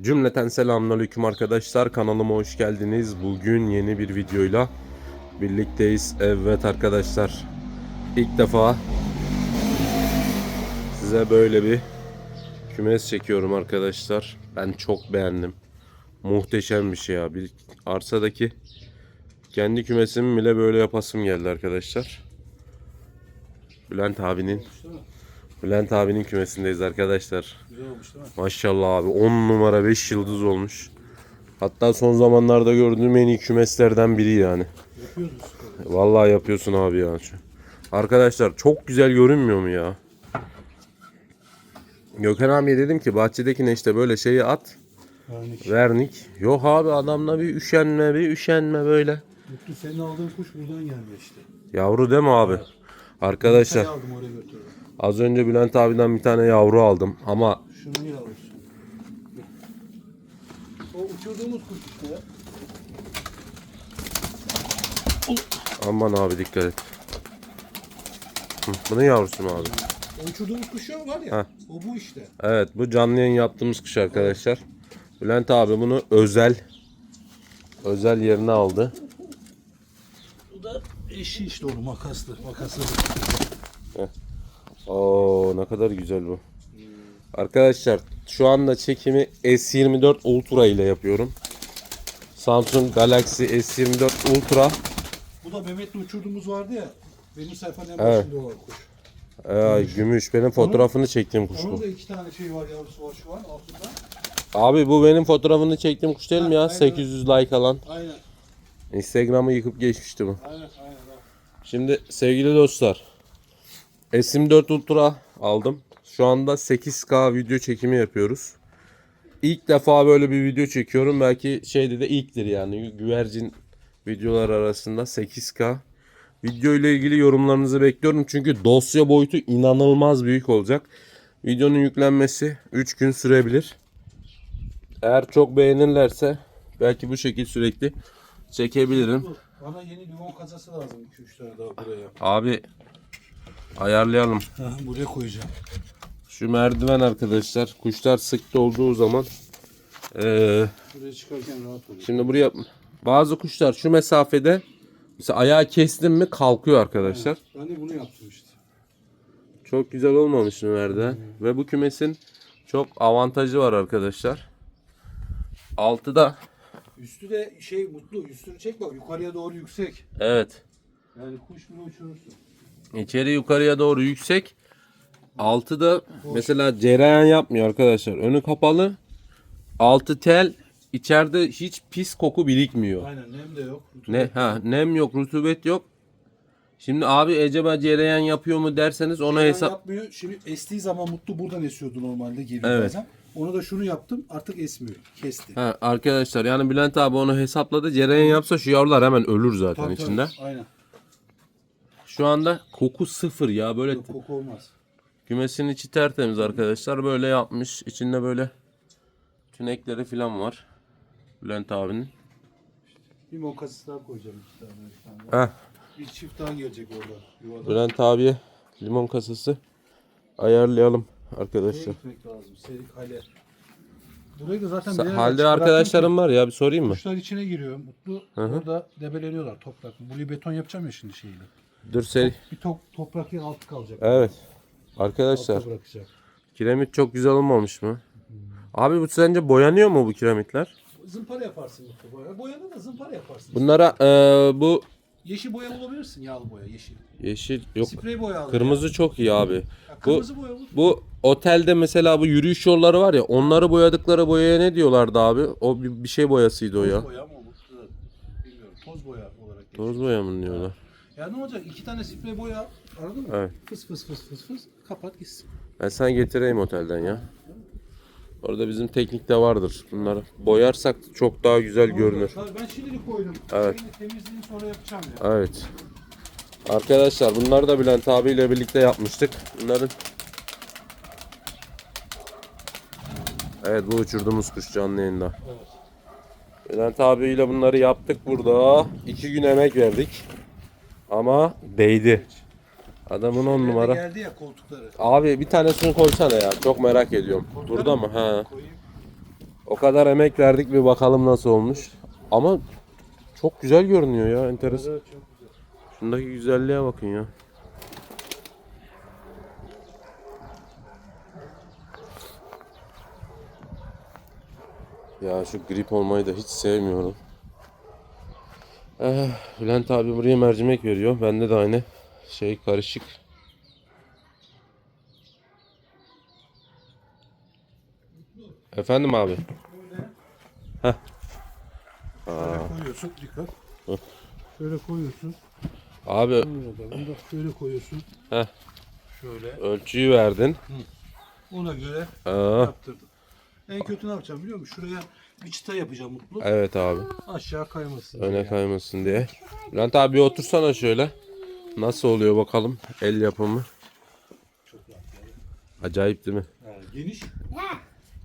Cümleten selamünaleyküm arkadaşlar. Kanalıma hoş geldiniz. Bugün yeni bir videoyla birlikteyiz. Evet arkadaşlar. İlk defa size böyle bir kümes çekiyorum arkadaşlar. Ben çok beğendim. Muhteşem bir şey ya. Bir arsadaki kendi kümesimi bile böyle yapasım geldi arkadaşlar. Bülent abinin Bülent abinin kümesindeyiz arkadaşlar. Güzel olmuş değil mi? Maşallah abi 10 numara 5 yıldız olmuş. Hatta son zamanlarda gördüğüm en iyi kümeslerden biri yani. Yapıyoruz. Vallahi yapıyorsun abi ya. Arkadaşlar çok güzel görünmüyor mu ya? Gökhan abiye dedim ki bahçedekine işte böyle şeyi at. Vernik. Vernik. Yok abi adamla bir üşenme bir üşenme böyle. Mutlu senin aldığın kuş buradan gelmiyor işte. Yavru mi abi? Arkadaşlar Sen aldım oraya götürdüm. Az önce Bülent abiden bir tane yavru aldım ama Şunun yavrusu. O uçurduğumuz kuş işte ya. aman abi dikkat et. Hı, Bunun yavrusu mu abi? O uçurduğumuz kuş ya var ya. Ha. O bu işte. Evet bu canlı yayın yaptığımız kuş arkadaşlar. Bülent abi bunu özel özel yerine aldı. Bu da eşi işte onu makaslı. Makaslı. Oo ne kadar güzel bu. Arkadaşlar şu anda çekimi S24 Ultra ile yapıyorum. Samsung Galaxy S24 Ultra. Bu da Mehmet'le uçurduğumuz vardı ya. Benim sayfanın en Evet. başında olan kuş. Ee, gümüş benim fotoğrafını çektiğim kuş Onun bu. da iki tane şey var yavrusu var şu an altında. Abi bu benim fotoğrafını çektiğim kuş değil mi ya? Aynen. 800 like alan. Aynen. Instagram'ı yıkıp geçmişti bu. Aynen. aynen. Şimdi sevgili dostlar S24 Ultra aldım. Şu anda 8K video çekimi yapıyoruz. İlk defa böyle bir video çekiyorum. Belki şeyde de ilktir yani. Güvercin videolar arasında 8K. Video ile ilgili yorumlarınızı bekliyorum. Çünkü dosya boyutu inanılmaz büyük olacak. Videonun yüklenmesi 3 gün sürebilir. Eğer çok beğenirlerse belki bu şekil sürekli çekebilirim. Bana yeni limon kazası lazım 2-3 tane daha buraya. Abi ayarlayalım. Ha, buraya koyacağım. Şu merdiven arkadaşlar kuşlar sık olduğu zaman eee, Buraya çıkarken rahat oluyor. şimdi buraya bazı kuşlar şu mesafede mesela ayağı kestim mi kalkıyor arkadaşlar. Ben de bunu yaptım işte. Çok güzel olmamış mı merdiven? Ve bu kümesin çok avantajı var arkadaşlar. Altıda Üstü de şey mutlu. Üstünü çek bak yukarıya doğru yüksek. evet Yani kuş bile uçurursun. İçeri yukarıya doğru yüksek. Altıda mesela cereyan yapmıyor arkadaşlar. Önü kapalı. Altı tel. içeride hiç pis koku birikmiyor. Aynen nem de yok. Ne ha nem yok, rutubet yok. Şimdi abi acaba cereyan yapıyor mu derseniz ona Hemen hesap yapmıyor. Şimdi estiği zaman mutlu buradan esiyordu normalde geliyor Evet. bazen. Onu da şunu yaptım artık esmiyor. Kesti. Ha arkadaşlar yani Bülent abi onu hesapladı. Cereyan yapsa şu yavrular hemen ölür zaten Tabii, tabii. içinde. Aynen. Şu anda koku sıfır ya böyle Yok, koku olmaz. kümesin içi tertemiz arkadaşlar. Böyle yapmış. İçinde böyle tünekleri falan var. Bülent abinin. Limon kazısı daha koyacağım iki tane. üç tane. Heh, Bir çift daha gelecek orada. Yuvada. Bülent abiye limon kasası ayarlayalım arkadaşlar. gitmek lazım. Serik hale. Burayı da zaten Sa- Halde arkadaşlarım var ya bir sorayım mı? Kuşlar içine giriyor. Mutlu orada debeleniyorlar toprak. Burayı beton yapacağım ya şimdi şeyle. Dur seri. Bir top, toprak yer altı kalacak. Evet. Arkadaşlar Altta bırakacak. kiremit çok güzel olmamış mı? Abi bu sence boyanıyor mu bu kiremitler? Zımpara yaparsın mutlu boya. Boyada da zımpara yaparsın. Bunlara eee, bu Yeşil boya bulabilirsin yağlı boya yeşil. yeşil yok Sprey boya al. kırmızı çok iyi abi. Ya, Bu kırmızı boya bul. bu otelde mesela bu yürüyüş yolları var ya onları boyadıkları boyaya ne diyorlardı abi? O bir, bir şey boyasıydı o Toz ya. boya mutlu da bilmiyorum. Toz boya olarak geçiyor. Toz boya mı diyorlar? Ya ne olacak? İki tane sprey boya anladın mı? Evet. Fıs fıs fıs fıs fıs kapat gitsin. Ben sana getireyim otelden ya. Orada bizim teknikte vardır. Bunları boyarsak çok daha güzel görünür. Tabii ben şimdilik koydum. Evet. Temizliğini sonra yapacağım ya. Evet. Arkadaşlar bunları da Bülent abiyle birlikte yapmıştık. Bunların Evet bu uçurduğumuz kuş canlı yayında. Evet. Bülent abiyle bunları yaptık burada. İki gün emek verdik. Ama değdi. Adamın on numara. Geldi ya koltukları. Abi bir tanesini koysana ya. Çok merak ediyorum. Burada mı? Ha. Koyayım. O kadar emek verdik bir bakalım nasıl olmuş. Ama çok güzel görünüyor ya enteresan. Şundaki güzelliğe bakın ya. Ya şu grip olmayı da hiç sevmiyorum. Eh, Bülent abi buraya mercimek veriyor. Bende de aynı şey karışık. Efendim abi. Şöyle koyuyorsun. Dikkat. Şöyle koyuyorsun. Abi. Bunu da şöyle koyuyorsun. Heh. Şöyle. ölçüyü verdin. Ona göre Aa, yaptırdım. En kötü ne yapacağım biliyor musun? Şuraya bir çıta yapacağım mutlu. evet abi. Aşağı kaymasın. Öne Yani. kaymasın diye. Bülent abi bir otursana şöyle. Nasıl oluyor bakalım el yapımı. Çok. Acayip değil mi? Ha, geniş.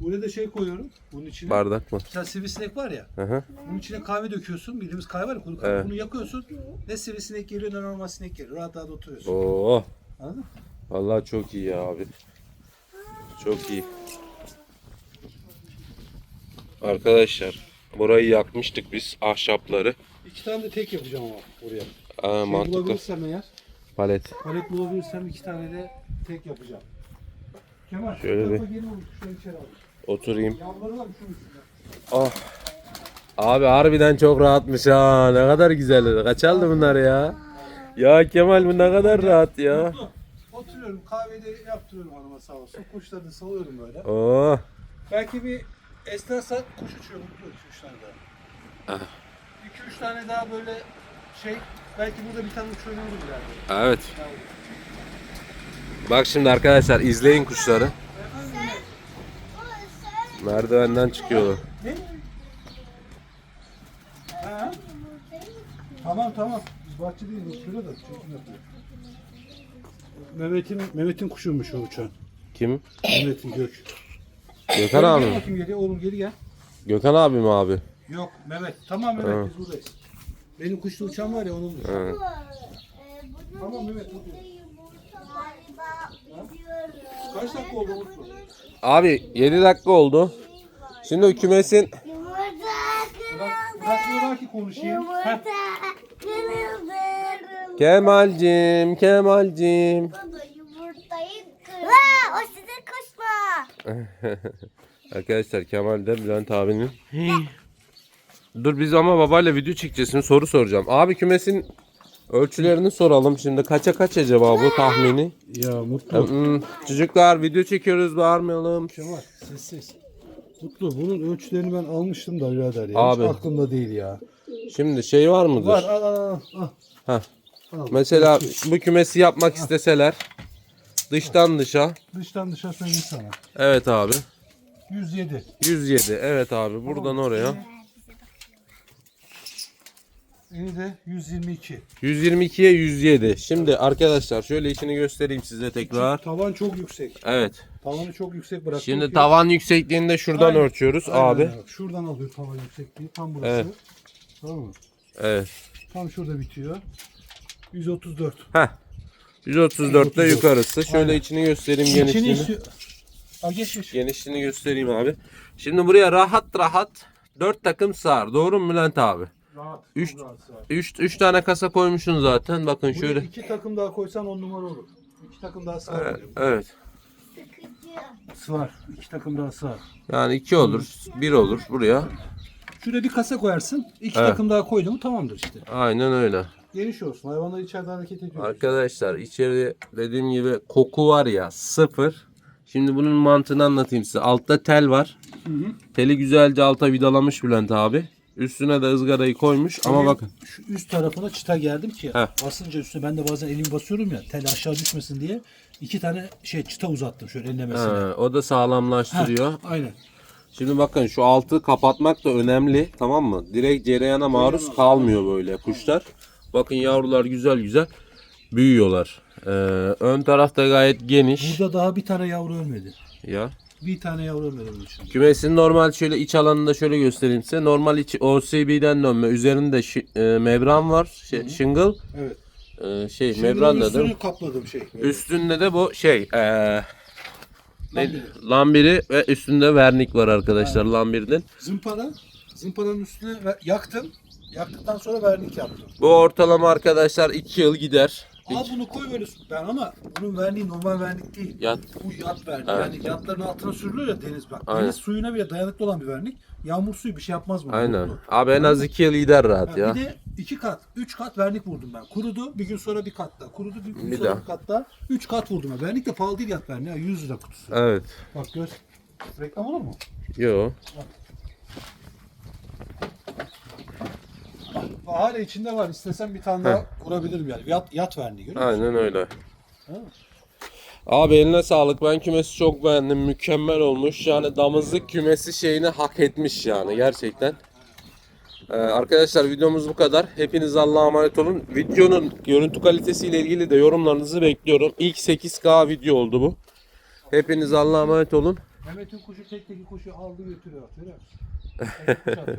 Buraya da şey koyuyorum. Bunun içine. Bardak mı? Mesela sivrisinek var ya. Hı hı. Bunun içine kahve döküyorsun. Bildiğimiz kahve var ya kuru kahve. Evet. Bunu yakıyorsun. Ne sivrisinek geliyor ne normal sinek geliyor. Rahat rahat oturuyorsun. Oo, Anladın mı? vallahi çok iyi ya abi. Çok iyi. Arkadaşlar burayı yakmıştık biz ahşapları. İki tane de tek yapacağım ama buraya. Aa, Şey mantıklı. bulabilirsem eğer. Palet. Palet bulabilirsem iki tane de tek yapacağım. Kemal Şöyle bir- gelin. Oturayım. Oh. Abi harbiden çok rahatmış ha. Ne kadar güzel. Kaç aldı bunlar ya? Ya Kemal bu ne kadar rahat ya. Oturuyorum kahveyi de yaptırıyorum hanıma sağ olsun. Kuşları da salıyorum böyle. Oo. Belki bir esnersen kuş uçuyor mutlu iki üç tane daha. Ah. İki üç tane daha böyle şey belki burada bir tane uçuyor olur ileride. Evet. Bak şimdi arkadaşlar izleyin kuşları. Merdivenden çıkıyorlar. Ne? Ha? Tamam tamam. Biz bahçedeyiz uçuyor da çekim yapıyor. Mehmet'in Mehmet'in kuşuymuş o uçan. Kim? Mehmet'in gök. Gökhan Gel abi mi? bakayım geliyor oğlum geri gel. Gökhan abi mi abi? Yok Mehmet. Tamam Mehmet biz buradayız. Benim kuşlu uçan var ya onun. He. Tamam Mehmet buradayız. Kaç dakika oldu? Abi 7 dakika oldu. Şimdi o kümesin Bırak, bırakmıyorlar ki konuşayım. Heh. Kemalcim, Kemalcim. Baba Arkadaşlar Kemal de Bülent abinin. Dur biz ama babayla video çekeceğiz. Şimdi soru soracağım. Abi kümesin ölçülerini soralım şimdi. Kaça kaç acaba bu tahmini? Ya Mutlu. Hmm, çocuklar video çekiyoruz bağırmayalım. Kemal sessiz. Mutlu bunun ölçülerini ben almıştım da birader ya. Abi. Hiç aklımda değil ya. Şimdi şey var mıdır? Var al al al. al. Heh. Al. Mesela Ölçü. bu kümesi yapmak isteseler dıştan dışa. Dıştan dışa söyleyeyim sana. Evet abi. 107. 107. Evet abi. Buradan oraya. Eni de 122. 122'ye 107. Şimdi arkadaşlar şöyle içini göstereyim size tekrar. Tavan çok yüksek. Evet. Tavanı çok yüksek bıraktım Şimdi ki- tavan yüksekliğinde şuradan Aynen. ölçüyoruz Aynen abi. öyle. Şuradan alıyor tavan yüksekliği. Tam burası. Evet. Tamam mı? Evet. Tam şurada bitiyor. 134. Heh. 134'te 134. yukarısı. Şöyle Aynen. içini göstereyim İçini genişliğini. istiyor. Aa, geç geç. Genişliğini göstereyim abi. Şimdi buraya rahat rahat 4 takım sığar. Doğru mu Bülent abi? Rahat. Üç- çok rahat sığar. 3 3 tane kasa koymuşsun zaten. Bakın Buraya şöyle. iki takım daha koysan on numara olur. İki takım daha sığar. Evet. evet. Sığar. İki takım daha sığar. Yani 2 olur, 1 olur buraya. Şuraya bir kasa koyarsın. iki Evet. takım daha koydun mu tamamdır işte. Aynen öyle. Geniş olsun. Hayvanlar içeride hareket ediyor. Arkadaşlar içeri dediğim gibi koku var ya sıfır. Şimdi bunun mantığını anlatayım size. Altta tel var. Hı hı. Teli güzelce alta vidalamış Bülent abi. Üstüne de ızgarayı koymuş ama Benim bakın. Şu üst tarafına çıta gerdim ki Heh. basınca üstüne ben de bazen elimi basıyorum ya tel aşağı düşmesin diye iki tane şey çıta uzattım şöyle enlemesine. Ha, o da sağlamlaştırıyor. Aynen. Şimdi bakın şu altı kapatmak da önemli tamam mı? Direkt cereyana maruz kalmıyor böyle kuşlar. Bakın yavrular güzel güzel büyüyorlar. Ee, ön tarafta gayet geniş. Burada daha bir tane yavru ölmedi. Ya. Bir tane yavru ölmedi bunun için. Kümesin normal şöyle iç alanında şöyle göstereyim size. Normal iç OCB'den dönme. Üzerinde şi- e, membran var. Şey, shingle. Evet. E, şey Şimdi membran da değil mi? üstünü kapladım şey. Üstünde de bu şey e, Lambiri. Lambiri ve üstünde vernik var arkadaşlar lambirinin. Zımpara. Zımparanın üstüne yaktım. Yaktıktan sonra vernik yaptım. Bu ortalama arkadaşlar 2 yıl gider. Al bunu koy böyle ben ama bunun verniği normal vernik değil. Yat. Bu yat vernik. Evet. Yani yatların altına sürülüyor ya deniz bak. Aynen. Deniz suyuna bile dayanıklı olan bir vernik. Yağmur suyu bir şey yapmaz mı? Aynen. Kurudu. Abi en az 2 yıl gider rahat Ha, ya. Bir de iki kat, üç kat vernik vurdum ben. Kurudu, bir gün sonra bir kat daha. Kurudu, bir gün Bir sonra daha. bir kat daha. Üç kat vurdum ben. Vernik de pahalı değil yat verniği. ha, 100 lira kutusu. Evet. Bak gör. Reklam olur mu? Yo. Hala içinde var. İstesem bir tane daha vurabilirim yani. Yat, yat verniği görüyor musun? Aynen öyle. Ha. Abi eline sağlık. Ben kümesi çok beğendim. Mükemmel olmuş. Yani damızlık kümesi şeyini hak etmiş yani gerçekten. Ee, arkadaşlar videomuz bu kadar. Hepiniz Allah'a emanet olun. Videonun görüntü kalitesiyle ilgili de yorumlarınızı bekliyorum. İlk 8K video oldu bu. Hepiniz Allah'a emanet olun. Mehmet'in kuşu tek tek kuşu aldı götürüyor. Musun? Tek kuş atıyor.